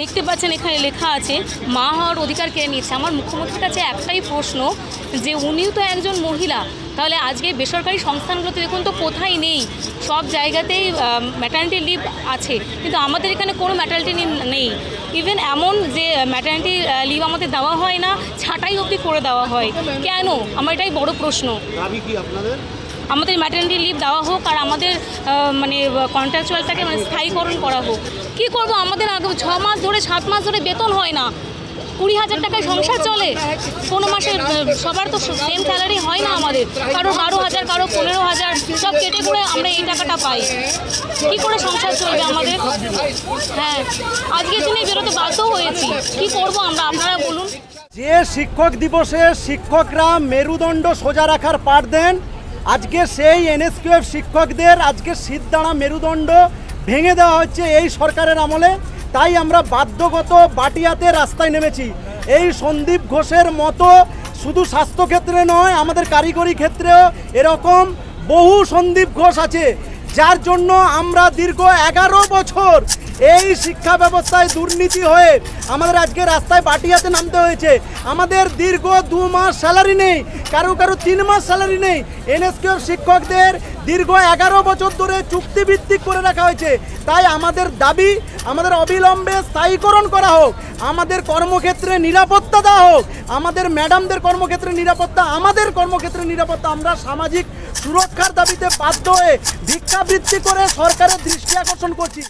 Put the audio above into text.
দেখতে পাচ্ছেন এখানে লেখা আছে, মা হওয়ার অধিকার কেড়ে নিয়েছে। আমার মুখ্যমন্ত্রীর কাছে একটাই প্রশ্ন, যে উনিও তো একজন মহিলা তাহলে আজকে বেসরকারি সংস্থানগুলোতে দেখুন তো কোথায় নেই সব জায়গাতেই ম্যাটার্নিটি লিভ আছে কিন্তু আমাদের এখানে কোনো ম্যাটার্নিটি লিভ নেই। ইভেন এমন যে ম্যাটার্নিটি লিভ আমাদের দেওয়া হয় না ছাঁটাই অবধি করে দেওয়া হয়। কেন? আমার এটাই বড় প্রশ্ন। দাবি কি আপনাদের? আমাদের ম্যাটার্নিটি লিভ দেওয়া হোক আর আমাদের মানে কন্ট্রাকচুয়ালটাকে মানে স্থায়ীকরণ করা হোক। কী করব? আমাদের আগে ছ মাস ধরে সাত মাস ধরে বেতন হয় না। কুড়ি হাজার টাকায় সংসার চলে। কোনো মাসে সবার তো সেম স্যালারি হয় না আমাদের। কারও বারো হাজার কারও পনেরো হাজার, সব কেটে পড়ে আমরা এই টাকাটা পাই। কি করে সংসার চলবে আমাদের? হ্যাঁ আজকের দিনে বেরোতে বাধ্য হয়েছি। কি করব আমরা? আপনারা বলুন। যে শিক্ষক দিবসে শিক্ষকরা মেরুদণ্ড সোজা রাখার পাঠ দেন, আজকে সেই এনএসকিউএফ শিক্ষকদের আজকে সিদ্ধারা মেরুদণ্ড ভেঙে দেওয়া হচ্ছে এই সরকারের আমলে। তাই আমরা বাধ্যগত বাটিয়াতে রাস্তায় নেমেছি। এই সন্দীপ ঘোষের মতো শুধু স্বাস্থ্যক্ষেত্রে নয়, আমাদের কারিগরি ক্ষেত্রেও এরকম বহু সন্দীপ ঘোষ আছে, যার জন্য আমরা দীর্ঘ এগারো বছর এই শিক্ষা ব্যবস্থায় দুর্নীতি হয়ে আমাদের আজকে রাস্তায় বাটিয়াতে নামতে হয়েছে। আমাদের দীর্ঘ দু মাস স্যালারি নেই, কারও কারও তিন মাস স্যালারি নেই। এনএসকিউর শিক্ষকদের দীর্ঘ এগারো বছর ধরে চুক্তিভিত্তিক করে রাখা হয়েছে। তাই আমাদের দাবি, আমাদের অবিলম্বে স্থায়ীকরণ করা হোক, আমাদের কর্মক্ষেত্রে নিরাপত্তা দেওয়া হোক। আমাদের ম্যাডামদের কর্মক্ষেত্রে নিরাপত্তা, আমাদের কর্মক্ষেত্রে নিরাপত্তা। আমরা সামাজিক সুরক্ষার দাবিতে বাধ্য হয়ে ভিক্ষাবৃত্তি করে সরকারের দৃষ্টি আকর্ষণ করছি।